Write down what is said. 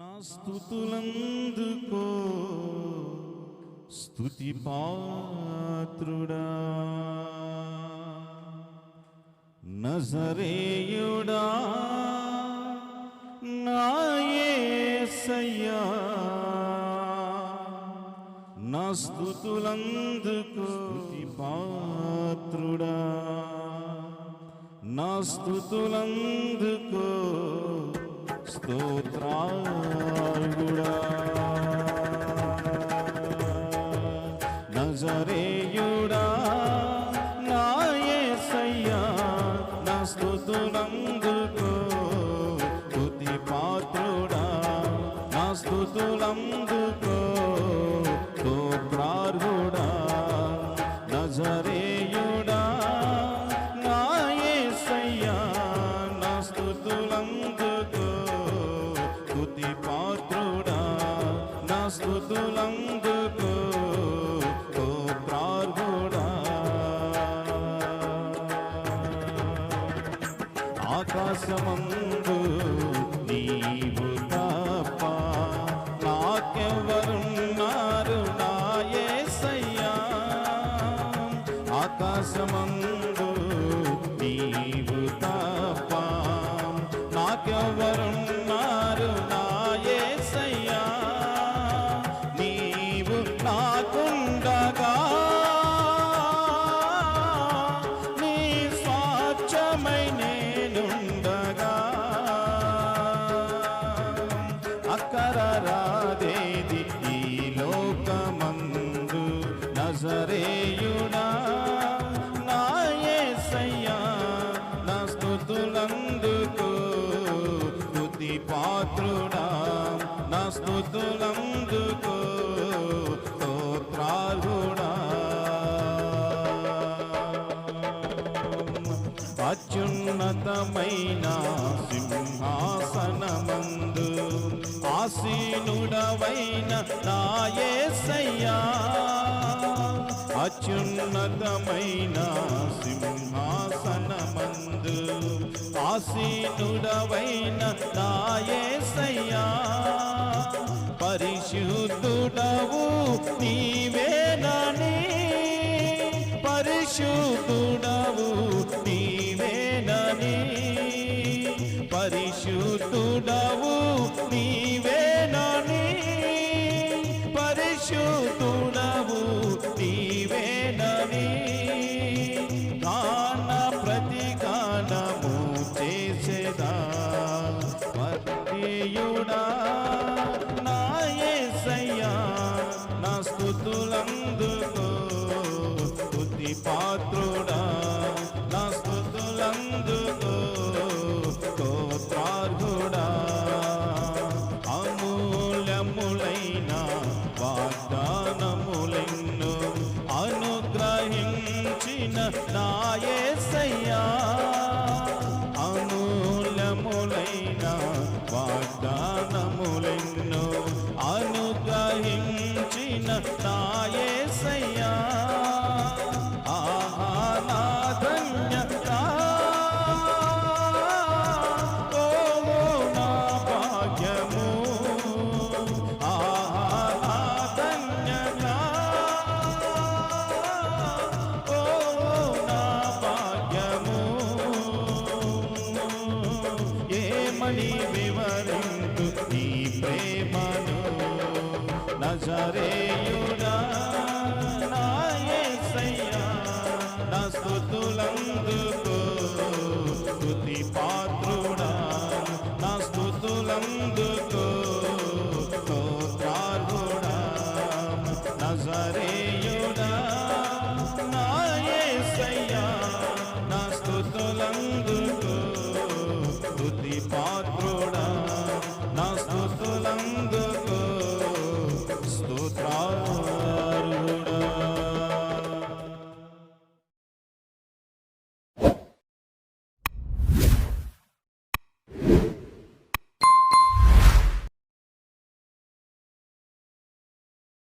నా స్థుతులందుకో. స్థుతి పాత్రుడా. నజరేయుడా. నాయసయ్యా నా స్థుతులందుకో. స్థుతి పాత్రుడా. నా స్థుతులందుకో. స్తోత్రాలుడా నజరేయుడా నా నా స్థుతులందుకో. స్తుతి పాత్రుడా నా స్థుతులందుకో. స్థుతులందుకో స్తోత్రార్హుడా ఆకాశమందు నీవు తప్ప నాకెవరున్నారు నా యేసయ్యా ఆకాశమందు నజరేయుడా నా యేసయ్యా నా స్థుతులందుకో స్తుతి పాత్రుడా నా స్థుతులందుకో స్తోత్రాలుడా అత్యున్నతమైన సింహాసనమందు ఆసీనుడవైన నాయసయ్యా అత్యున్నతమైన సింహాసనమందు ఆసీనుడవైన నాయసయ్యా. పరిశుద్ధుడవు నీవేనని పరిశుద్ధుడవు నీవేనని పరిశుద్ధుడవు నీవేనని పరిశుద్ధ నీవేనని